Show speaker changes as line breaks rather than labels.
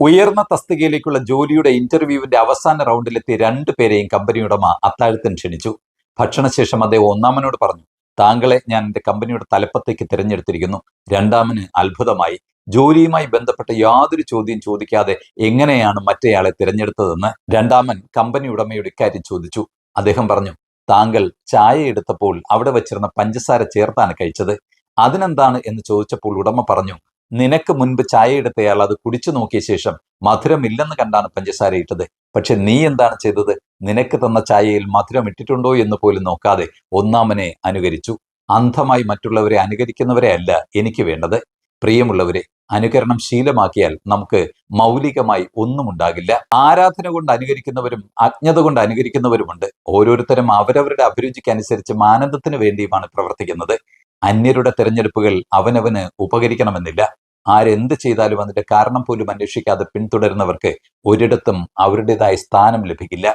ഉയർന്ന തസ്തികയിലേക്കുള്ള ജോലിയുടെ ഇന്റർവ്യൂവിന്റെ അവസാന റൗണ്ടിലെത്തിയ രണ്ടു പേരെയും ഉടമ അത്താഴത്തിന് ക്ഷണിച്ചു. ഭക്ഷണശേഷം അദ്ദേഹം ഒന്നാമനോട് പറഞ്ഞു താങ്കളെ ഞാൻ എന്റെ കമ്പനിയുടെ തലപ്പത്തേക്ക് തിരഞ്ഞെടുത്തിരിക്കുന്നു. രണ്ടാമന് അത്ഭുതമായി. ജോലിയുമായി ബന്ധപ്പെട്ട യാതൊരു ചോദ്യം ചോദിക്കാതെ എങ്ങനെയാണ് മറ്റേയാളെ തിരഞ്ഞെടുത്തതെന്ന്? രണ്ടാമൻ കമ്പനി ഉടമയുടെ ഇക്കാര്യം ചോദിച്ചു. അദ്ദേഹം പറഞ്ഞു താങ്കൾ ചായ എടുത്തപ്പോൾ അവിടെ വച്ചിരുന്ന പഞ്ചസാര ചേർത്താണ് കഴിച്ചത്. അതിനെന്താണ്? എന്ന് ചോദിച്ചപ്പോൾ ഉടമ പറഞ്ഞു നിനക്ക് മുൻപ് ചായ എടുത്തയാൾ അത് കുടിച്ചു നോക്കിയ ശേഷം മധുരമില്ലെന്ന് കണ്ടാണ് പഞ്ചസാര ഇട്ടത്. പക്ഷെ നീ എന്താണ് ചെയ്തത്? നിനക്ക് തന്ന ചായയിൽ മധുരം ഇട്ടിട്ടുണ്ടോ എന്ന് പോലും നോക്കാതെ ഒന്നാമനെ അനുകരിച്ചു. അന്ധമായി മറ്റുള്ളവരെ അനുകരിക്കുന്നവരെ അല്ല എനിക്ക് വേണ്ടത്. പ്രിയമുള്ളവരെ അനുകരണം ശീലമാക്കിയാൽ നമുക്ക് മൗലികമായി ഒന്നും ഉണ്ടാകില്ല. ആരാധന കൊണ്ട് അനുകരിക്കുന്നവരും അജ്ഞത കൊണ്ട് അനുകരിക്കുന്നവരുമുണ്ട്. ഓരോരുത്തരും അവരവരുടെ അഭിരുചിക്കനുസരിച്ച് മാനന്ദത്തിന് വേണ്ടിയുമാണ് പ്രവർത്തിക്കുന്നത്. അന്യരുടെ തിരഞ്ഞെടുപ്പുകൾ അവനവന് ഉപകരിക്കണമെന്നില്ല. ആരെന്ത് ചെയ്താലും അതിന്റെ കാരണം പോലും അന്വേഷിക്കാതെ പിന്തുടരുന്നവർക്ക് ഒരിടത്തും അവരുടേതായ സ്ഥാനം ലഭിക്കില്ല.